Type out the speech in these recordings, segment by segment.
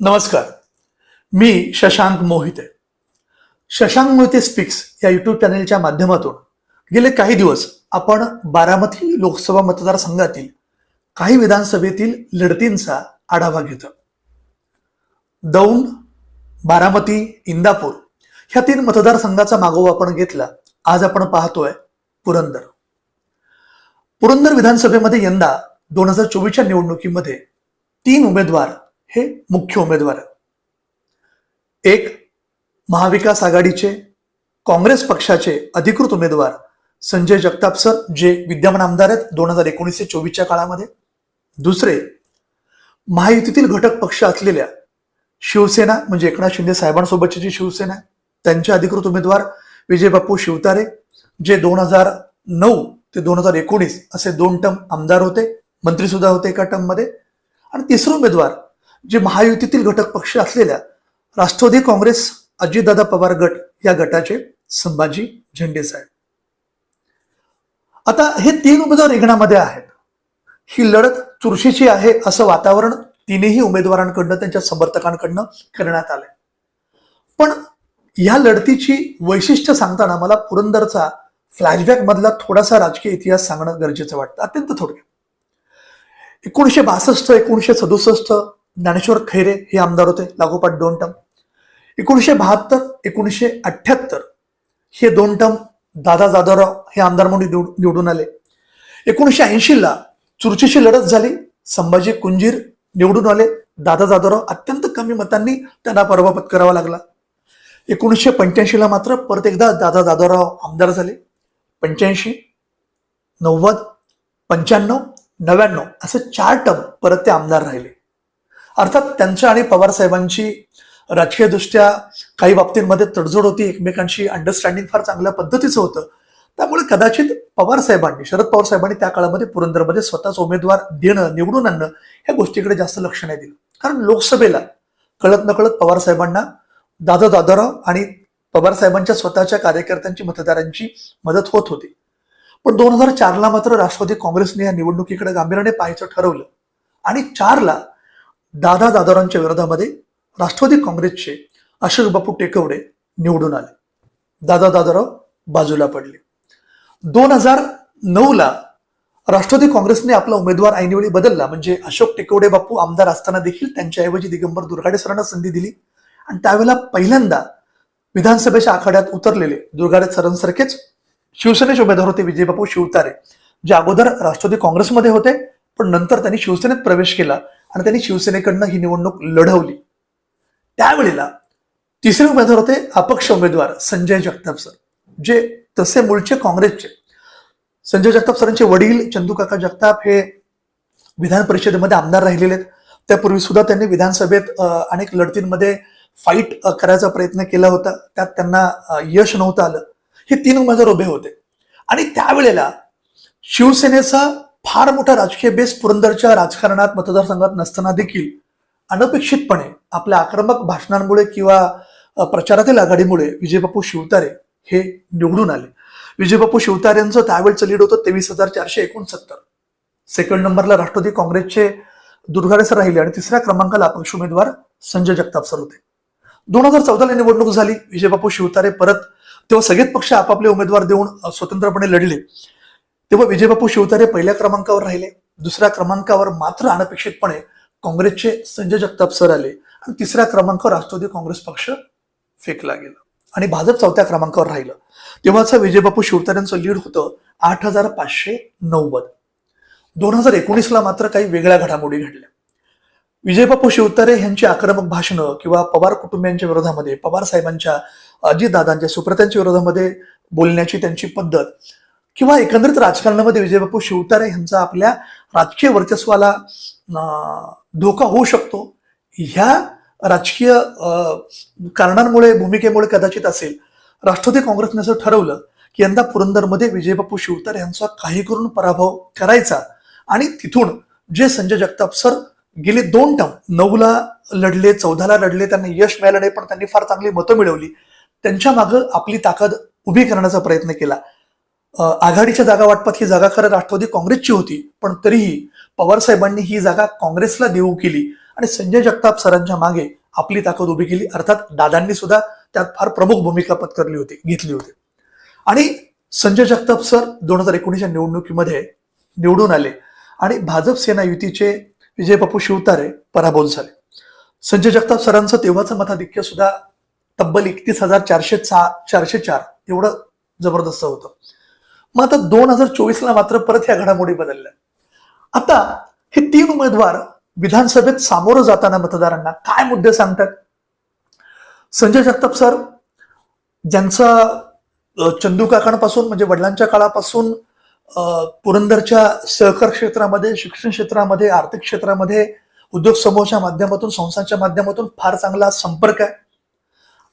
नमस्कार. मी शशांक मोहिते. शशांक मोहिते स्पीक्स या युट्यूब चॅनेलच्या माध्यमातून गेले काही दिवस आपण बारामती लोकसभा मतदारसंघातील काही विधानसभेतील लढतींचा आढावा घेतो दौंड बारामती इंदापूर ह्या तीन मतदारसंघाचा मागोवा आपण घेतला. आज आपण पाहतोय पुरंदर. पुरंदर विधानसभेमध्ये यंदा दोन हजार चोवीसच्या निवडणुकीमध्ये तीन उमेदवार हे मुख्य उमेदवार आहेत. एक महाविकास आघाडीचे काँग्रेस पक्षाचे अधिकृत उमेदवार संजय जगताप सर जे विद्यमान आमदार आहेत दोन हजार एकोणीस ते चोवीसच्या काळामध्ये. दुसरे महायुतीतील घटक पक्ष असलेल्या शिवसेना म्हणजे एकनाथ शिंदे साहेबांसोबतची जी शिवसेना त्यांचे अधिकृत उमेदवार विजय बाप्पू शिवतारे जे दोन हजार नऊ ते दोन हजार एकोणीस असे दोन टर्म आमदार होते मंत्री सुद्धा होते एका टर्ममध्ये. आणि तिसरा उमेदवार जे महायुतीतील घटक पक्ष असलेल्या राष्ट्रवादी काँग्रेस अजितदादा पवार गट या गटाचे संभाजी झेंडे साहेब. आता हे तीन उमेदवार रिंगणामध्ये आहेत. ही लढत चुरशीची आहे असं वातावरण तिन्ही उमेदवारांकडनं त्यांच्या समर्थकांकडनं करण्यात आलंय. पण या लढतीची वैशिष्ट्य सांगताना मला पुरंदरचा फ्लॅशबॅक मधला थोडासा राजकीय इतिहास सांगणं गरजेचं वाटतं. अत्यंत थोडक्यात. एकोणीशे बासष्ट एकोणीशे सदुसष्ट ज्ञानेश्वर खैरे हे आमदार होते लागोपाठ दोन टर्म एकोणीसशे बहात्तर एकोणीसशे अठ्ठ्याहत्तर हे दोन टर्म दादा जाधवराव हे आमदार म्हणून निवड- निवडून आले. एकोणीसशे ऐंशीला चुरशीची लढत झाली संभाजी कुंजीर निवडून आले. दादा जाधवराव अत्यंत कमी मतांनी त्यांना पराभव पत्करावा लागला. एकोणीसशे पंच्याऐंशीला मात्र परत एकदा दादा जाधवराव आमदार झाले. पंच्याऐंशी नव्वद पंच्याण्णव नव्याण्णव असं चार टर्म परत ते आमदार राहिले. अर्थात त्यांच्या आणि पवार साहेबांची राजकीयदृष्ट्या काही बाबतींमध्ये तडजोड होती एकमेकांशी अंडरस्टँडिंग फार चांगल्या पद्धतीचं होतं. त्यामुळे कदाचित पवार साहेबांनी शरद पवार साहेबांनी त्या काळामध्ये पुरंदरमध्ये स्वतःच उमेदवार देणं निवडून आणणं ह्या गोष्टीकडे जास्त लक्ष नाही दिलं. कारण लोकसभेला कळत नकळत पवार साहेबांना दादा दादाराव आणि पवार साहेबांच्या स्वतःच्या कार्यकर्त्यांची मतदारांची मदत होत होती. पण दोन हजार चारला मात्र राष्ट्रवादी काँग्रेसने या निवडणुकीकडे गांभीर्याने पाहायचं ठरवलं. आणि चारला दादा जाधवरांच्या विरोधामध्ये राष्ट्रवादी काँग्रेसचे अशोक बापू टेकवडे निवडून आले. दादा दादाराव बाजूला पडले. दोन हजार नऊ ला राष्ट्रवादी काँग्रेसने आपला उमेदवार ऐनवेळी बदलला. म्हणजे अशोक टेकवडे बापू आमदार असताना देखील त्यांच्याऐवजी दिगंबर दुर्गाडे सरांना संधी दिली. आणि त्यावेळेला पहिल्यांदा विधानसभेच्या आखाड्यात उतरलेले दुर्गाडे सरांसारखेच शिवसेनेचे उमेदवार होते विजयबापू शिवतारे जे अगोदर राष्ट्रवादी काँग्रेसमध्ये होते पण नंतर त्यांनी शिवसेनेत प्रवेश केला. आणि त्यांनी शिवसेनेकडनं ही निवडणूक लढवली. त्यावेळेला तिसरे उमेदवार होते अपक्ष उमेदवार संजय जगताप सर जे तसे मूळचे काँग्रेसचे. संजय जगताप सरांचे वडील चंदूकाका जगताप हे विधान परिषदेमध्ये आमदार राहिलेले आहेत. त्यापूर्वी सुद्धा त्यांनी विधानसभेत अनेक लढतींमध्ये फाईट करायचा प्रयत्न केला होता. त्यात त्यांना यश नव्हतं आलं. हे तीन उमेदवार उभे होते. आणि त्यावेळेला शिवसेनेचा फार मोठा राजकीय बेस पुरंदरच्या राजकारणात मतदारसंघात नसताना देखील अनपेक्षितपणे आपल्या आक्रमक भाषणांमुळे किंवा प्रचारातील आघाडीमुळे विजयबापू शिवतारे हे निवडून आले. विजयबापू शिवतारे यांचं त्यावेळचं लीड होतं तेवीस हजार चारशे एकोणसत्तर. सेकंड नंबरला राष्ट्रवादी काँग्रेसचे दुर्गाडे सर राहिले आणि तिसऱ्या क्रमांकाला अपक्ष उमेदवार संजय जगताप सर होते. दोन हजार चौदाला निवडणूक झाली विजयबापू शिवतारे परत तेव्हा सगळेच पक्ष आपापले उमेदवार देऊन स्वतंत्रपणे लढले. तेव्हा विजयबापू शिवतारे पहिल्या क्रमांकावर राहिले. दुसऱ्या क्रमांकावर मात्र अनपेक्षितपणे काँग्रेसचे संजय जगताप सर आले. आणि तिसऱ्या क्रमांकावर राष्ट्रवादी काँग्रेस पक्ष फेकला गेला. आणि भाजप चौथ्या क्रमांकावर राहिलं. तेव्हाचं विजयबापू शिवतारेंचं लीड होतं आठ हजार पाचशे नव्वद. दोन हजार एकोणीसला मात्र काही वेगळ्या घडामोडी घडल्या. विजयबापू शिवतारे यांची आक्रमक भाषणं किंवा पवार कुटुंबियांच्या विरोधामध्ये पवार साहेबांच्या अजितदादांच्या सुप्रत्यांच्या विरोधामध्ये बोलण्याची त्यांची पद्धत किंवा एकंदरीत राजकारणामध्ये विजयबापू शिवतारे यांचा आपल्या राजकीय वर्चस्वाला अं, धोका होऊ शकतो. ह्या राजकीय अं, कारणांमुळे भूमिकेमुळे कदाचित असेल. राष्ट्रवादी काँग्रेसने असं ठरवलं की यंदा पुरंदरमध्ये विजयबापू शिवतारे यांचा काही करून पराभव करायचा. आणि तिथून जे संजय जगताप सर गेले दोन टर्म नऊला लढले चौदाला लढले त्यांना यश मिळालं नाही पण त्यांनी फार चांगली मतं मिळवली. त्यांच्या मागं आपली ताकद उभी करण्याचा प्रयत्न केला. आघाडीच्या जागा वाटपात ही जागा खरं राष्ट्रवादी काँग्रेसची होती पण तरीही पवार साहेबांनी ही जागा काँग्रेसला देऊ केली आणि संजय जगताप सरांच्या मागे आपली ताकद उभी केली. अर्थात दादांनी सुद्धा त्यात फार प्रमुख भूमिका पत्करली होती घेतली होती. आणि संजय जगताप सर दोन हजार एकोणीसच्या निवडणुकीमध्ये निवडून आले आणि भाजप सेना युतीचे विजय बापू शिवतारे पराभूत झाले. संजय जगताप सरांचं तेव्हाचं मताधिक्य सुद्धा तब्बल एकतीस हजार चारशे चा चारशे चार एवढं जबरदस्त होतं. मग आता दोन हजार चोवीसला मात्र परत ह्या घडामोडी बदलल्या. आता हे तीन उमेदवार विधानसभेत सामोरं जाताना मतदारांना काय मुद्दे सांगतात? संजय जगताप सर ज्यांचा चंदू काकांपासून म्हणजे वडिलांच्या काळापासून पुरंदरच्या सहकार क्षेत्रामध्ये शिक्षण क्षेत्रामध्ये आर्थिक क्षेत्रामध्ये उद्योग समूहाच्या माध्यमातून संस्थांच्या माध्यमातून फार चांगला संपर्क आहे.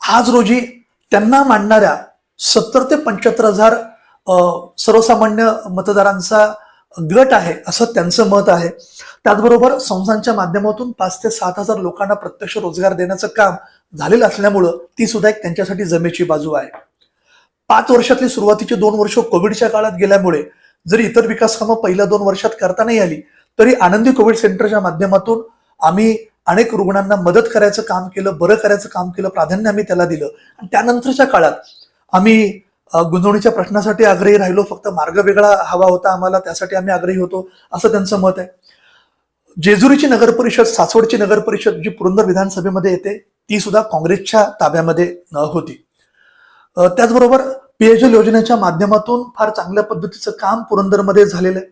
आज रोजी त्यांना मांडणाऱ्या सत्तर ते पंच्याहत्तर हजार सर्वसामान्य मतदारांचा गट आहे असं त्यांचं मत आहे. त्याचबरोबर संस्थांच्या माध्यमातून पाच ते सात हजार लोकांना प्रत्यक्ष रोजगार देण्याचं काम झालेलं असल्यामुळं ती सुद्धा एक त्यांच्यासाठी जमेची बाजू आहे. पाच वर्षातली सुरुवातीची दोन वर्ष कोविडच्या काळात गेल्यामुळे जरी इतर विकास कामं पहिल्या दोन वर्षात करता नाही आली तरी आनंदी कोविड सेंटरच्या माध्यमातून आम्ही अनेक रुग्णांना मदत करायचं काम केलं बरं करायचं काम केलं प्राधान्य आम्ही त्याला दिलं. आणि त्यानंतरच्या काळात आम्ही गुंजवणीच्या प्रश्नासाठी आग्रही राहिलो. फक्त मार्ग वेगळा हवा होता आम्हाला त्यासाठी आम्ही आग्रही होतो. असं त्यांचं मत आहे. जेजुरीची नगर परिषद सासवडची नगर परिषद जी पुरंदर विधानसभेमध्ये येते ती सुद्धा काँग्रेसच्या ताब्यामध्ये होती. त्याचबरोबर पेयजल योजनेच्या माध्यमातून फार चांगल्या पद्धतीचं काम पुरंदरमध्ये झालेलं आहे.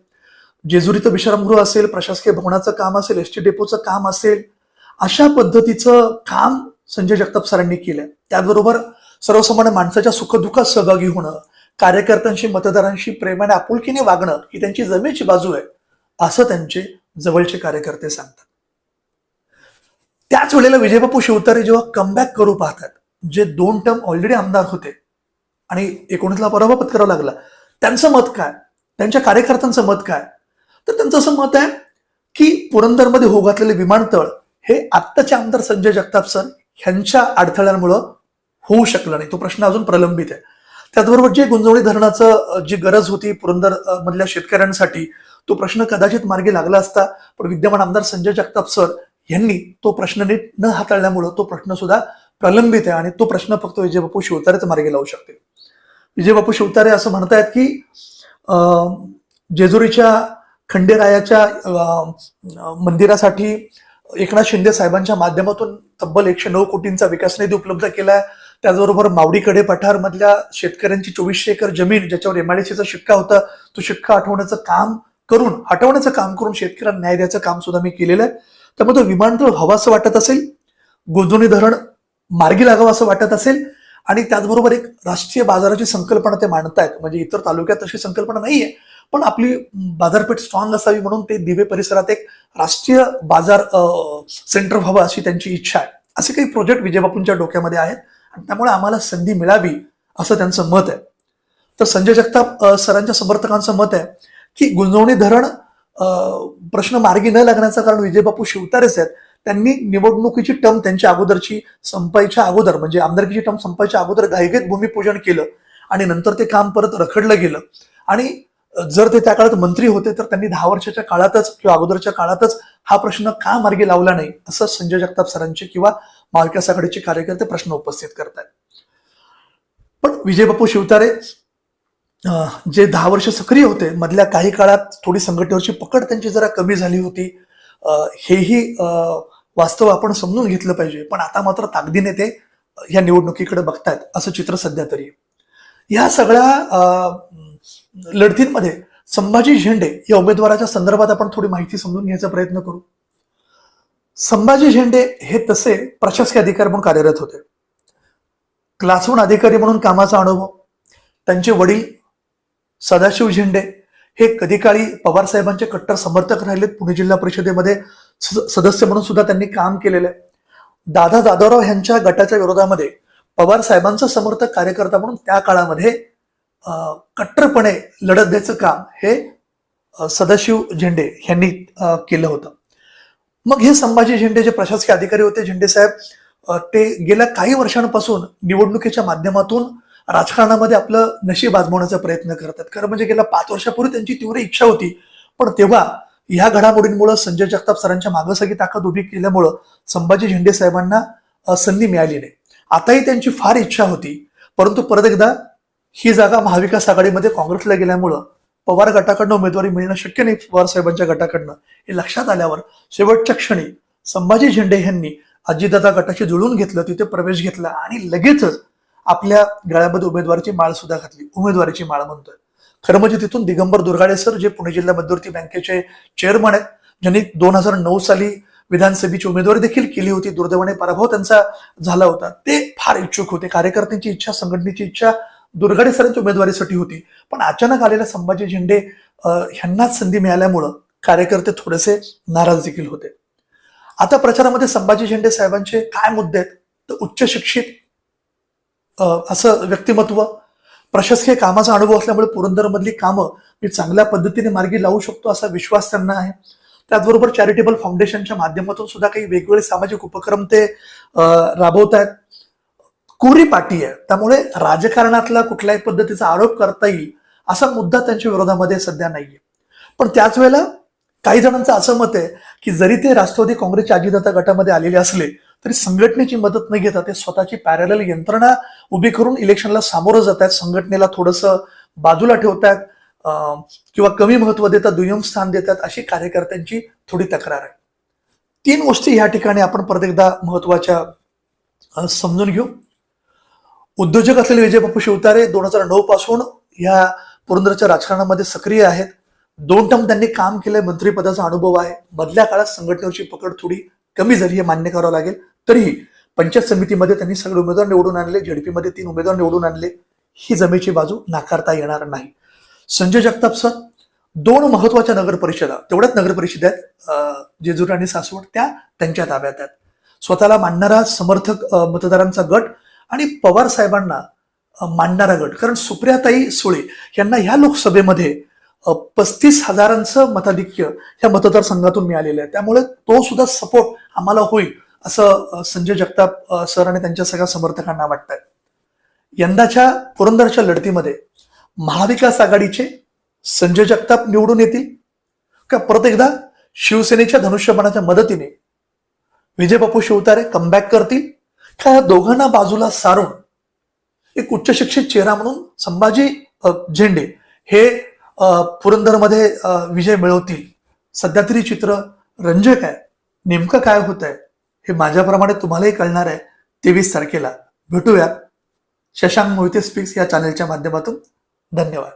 जेजुरीचं विश्रामगृह असेल प्रशासकीय भवनाचं काम असेल एस टी डेपोचं काम असेल अशा पद्धतीचं काम संजय जगताप सरांनी केलंय. त्याचबरोबर सर्वसामान्य माणसाच्या सुखदुःखात सहभागी होणं कार्यकर्त्यांशी मतदारांशी प्रेमाने आपुलकीने वागणं ही त्यांची जमेची बाजू आहे असं त्यांचे जवळचे कार्यकर्ते सांगतात. त्याच वेळेला विजयबापू शिवतारे जेव्हा कमबॅक करू पाहतात जे दोन टर्म ऑलरेडी आमदार होते आणि एकोणीसला पराभव पत्करावा लागला त्यांचं मत काय? त्यांच्या कार्यकर्त्यांचं मत काय? तर त्यांचं असं मत आहे की पुरंदरमध्ये होऊ घातलेले विमानतळ हे आत्ताचे आमदार संजय जगताप सर ह्यांच्या अडथळ्यांमुळं होऊ शकलं नाही. तो प्रश्न अजून प्रलंबित आहे. त्याचबरोबर जे गुंजवणी धरणाचं जी गरज होती पुरंदर मधल्या शेतकऱ्यांसाठी तो प्रश्न कदाचित मार्गी लागला असता पण विद्यमान आमदार संजय जगताप सर यांनी तो प्रश्न नीट न हाताळल्यामुळं तो प्रश्न सुद्धा प्रलंबित आहे आणि तो प्रश्न फक्त विजयबापू शिवतारेच मार्गी लावू शकते विजयबापू शिवतारे असं म्हणतायत की अं, जेजुरीच्या खंडेरायाच्या अं, मंदिरासाठी एकनाथ शिंदे साहेबांच्या माध्यमातून तब्बल एकशे नऊ कोटींचा विकास निधी उपलब्ध केलाय. त्याचबरोबर मावडीकडे पठार मधल्या शेतकऱ्यांची चोवीसशे एकर जमीन ज्याच्यावर एमआयडीसीचा शिक्का होता तो शिक्का हटवण्याचं काम करून हटवण्याचं काम करून शेतकऱ्यांना न्याय द्यायचं काम सुद्धा मी केलेलं आहे. त्यामुळे तो विमानतळ हवा असं वाटत असेल गोंदवणी धरण मार्गी लागावं असं वाटत असेल आणि त्याचबरोबर एक राष्ट्रीय बाजाराची संकल्पना ते मांडतायत. म्हणजे इतर तालुक्यात तशी संकल्पना नाहीये पण आपली बाजारपेठ स्ट्रॉंग असावी म्हणून ते दिवे परिसरात एक राष्ट्रीय बाजार सेंटर व्हावं अशी त्यांची इच्छा आहे. असे काही प्रोजेक्ट विजयबापूंच्या डोक्यामध्ये आहेत. त्यामुळे आम्हाला संधी मिळावी असं त्यांचं मत आहे. तर संजय जगताप सरांच्या समर्थकांचं मत आहे की गुंजवणी धरण प्रश्न मार्गी न लागण्याचं कारण विजयबापू शिवतारेच आहेत. त्यांनी निवडणुकीची टर्म त्यांच्या अगोदरची संपायच्या अगोदर म्हणजे आमदारकीची टर्म संपायच्या अगोदर घाईघेत भूमिपूजन केलं आणि नंतर ते काम परत रखडलं गेलं. आणि जर ते त्या काळात मंत्री होते तर त्यांनी दहा वर्षाच्या काळातच किंवा अगोदरच्या काळातच हा प्रश्न का मार्गी लावला नाही असं संजय जगताप सरांचे किंवा महाविकास आघाडीचे कार्यकर्ते प्रश्न उपस्थित करतायत. पण विजयबापू शिवतारे जे दहा वर्ष सक्रिय होते मधल्या काही काळात थोडी संघटनेवरची पकड त्यांची जरा कमी झाली होती. हेही अं, वास्तव आपण समजून घेतलं पाहिजे. पण आता मात्र ताकदीने ते या निवडणुकीकडे बघतायत असं चित्र सध्या तरी. या सगळ्या अं, लढतींमध्ये संभाजी झेंडे या उमेदवाराच्या संदर्भात आपण थोडी माहिती समजून घ्यायचा प्रयत्न करू. संभाजी झेंडे हे तसे प्रशासकीय अधिकारी म्हणून कार्यरत होते. क्लास अधिकारी म्हणून कामाचा अनुभव त्यांचे वडील सदाशिव झेंडे हे कधी काळी पवार साहेबांचे कट्टर समर्थक राहिलेत पुणे जिल्हा परिषदेमध्ये सदस्य म्हणून सुद्धा त्यांनी काम केलेलं. आहे दादा जाधवराव यांच्या गटाच्या विरोधामध्ये पवार साहेबांचा समर्थक कार्यकर्ता म्हणून त्या काळामध्ये कट्टरपणे लढत द्यायचं काम हे सदाशिव झेंडे यांनी केलं होतं. मग हे संभाजी झेंडे जे प्रशासकीय अधिकारी होते झेंडे साहेब. ते गेल्या काही वर्षांपासून निवडणुकीच्या माध्यमातून राजकारणामध्ये आपलं नशीब आजमावण्याचा प्रयत्न करतात. खरं म्हणजे गेल्या पाच वर्षापूर्वी त्यांची तीव्र इच्छा होती पण तेव्हा ह्या घडामोडींमुळे संजय जगताप सरांच्या मागं सगळी ताकद उभी केल्यामुळं संभाजी झेंडे साहेबांना संधी मिळाली नाही. आताही त्यांची फार इच्छा होती परंतु परत एकदा ही जागा महाविकास आघाडीमध्ये काँग्रेसला गेल्यामुळं पवार गटाकडनं उमेदवारी मिळणं शक्य नाही पवार साहेबांच्या गटाकडनं. हे लक्षात आल्यावर शेवटच्या क्षणी संभाजी झेंडे यांनी अजितदादा गटाशी जुळून घेतलं तिथे प्रवेश घेतला आणि लगेचच आपल्या गळ्यामध्ये उमेदवारीची माळ सुद्धा घातली. उमेदवारीची माळ म्हणतोय. खरं म्हणजे तिथून दिगंबर दुर्गाडे सर जे पुणे जिल्हा मध्यवर्ती बँकेचे चेअरमन आहेत ज्यांनी दोन हजार नऊ साली विधानसभेची उमेदवारी देखील केली होती दुर्दैवाने पराभव त्यांचा झाला होता. ते फार इच्छुक होते. कार्यकर्त्यांची इच्छा संघटनेची इच्छा दुर्गाडे सरांच्या उमेदवारीसाठी होती. पण अचानक आलेल्या संभाजी झेंडे ह्यांनाच संधी मिळाल्यामुळं कार्यकर्ते थोडेसे नाराज देखील होते. आता प्रचारामध्ये संभाजी झेंडे साहेबांचे काय मुद्दे आहेत? तर उच्च शिक्षित असं व्यक्तिमत्व प्रशासकीय कामाचा अनुभव असल्यामुळे पुरंदरमधली कामं मी चांगल्या पद्धतीने मार्गी लावू शकतो असा विश्वास त्यांना आहे. त्याचबरोबर चॅरिटेबल फाउंडेशनच्या माध्यमातून सुद्धा काही वेगवेगळे सामाजिक उपक्रम ते राबवत आहेत कोरी पाटी आहे. त्यामुळे राजकारणातला कुठल्याही पद्धतीचा आरोप करता येईल असा मुद्दा त्यांच्या विरोधामध्ये सध्या नाहीये. पण त्याच वेळेला काही जणांचं असं मत आहे की जरी ते राष्ट्रवादी काँग्रेसच्या अजितदादा गटामध्ये आलेले असले तरी संघटनेची मदत न घेता ते स्वतःची पॅरल यंत्रणा उभी करून इलेक्शनला सामोरं जात आहेत संघटनेला थोडंसं बाजूला ठेवतात अं, किंवा कमी महत्त्व देतात दुय्यम स्थान देतात अशी कार्यकर्त्यांची थोडी तक्रार आहे. तीन गोष्टी या ठिकाणी आपण परत एकदा महत्त्वाच्या समजून घेऊ. उद्योजक असलेले विजय बापू शिवतारे दोन हजार नऊ पासून या पुरंदरच्या राजकारणामध्ये सक्रिय आहेत. दोन टर्म त्यांनी काम केलंय मंत्रिपदाचा अनुभव आहे. मधल्या काळात संघटनेची पकड थोडी कमी झाली हे मान्य करावं लागेल. तरीही पंचायत समितीमध्ये त्यांनी सगळे उमेदवार निवडून आणले झेडपीमध्ये तीन उमेदवार निवडून आणले. ही जमेची बाजू नाकारता येणार नाही. संजय जगताप सर दोन महत्त्वाच्या नगर परिषदा तेवढ्याच नगर परिषद आहेत. जेजुरी जेजूर आणि सासवड त्या त्यांच्या ताब्यात आहेत. स्वतःला मानणारा समर्थक मतदारांचा गट आणि पवार साहेबांना मांडणारा गट. कारण सुप्रियाताई सुळे यांना ह्या लोकसभेमध्ये पस्तीस हजारांचं मताधिक्य ह्या मतदारसंघातून मिळालेलं आहे. त्यामुळे तो सुद्धा सपोर्ट आम्हाला होईल असं संजय जगताप सर आणि त्यांच्या सगळ्या समर्थकांना वाटतंय. यंदाच्या पुरंदरच्या लढतीमध्ये महाविकास आघाडीचे संजय जगताप निवडून येतील का? परत एकदा शिवसेनेच्या धनुष्यबाणाच्या मदतीने विजय बापू शिवतारे कमबॅक करतील? का या दोघांना बाजूला सारून एक उच्च शिक्षित चेहरा म्हणून संभाजी झेंडे हे पुरंदरमध्ये विजय मिळवतील. सध्या तरी चित्र रंजक आहे. नेमकं काय होत आहे हे माझ्याप्रमाणे तुम्हालाही कळणार आहे तेवीस तारखेला. भेटूयात. शशांक मोहिते स्पीक्स या चॅनलच्या माध्यमातून. धन्यवाद.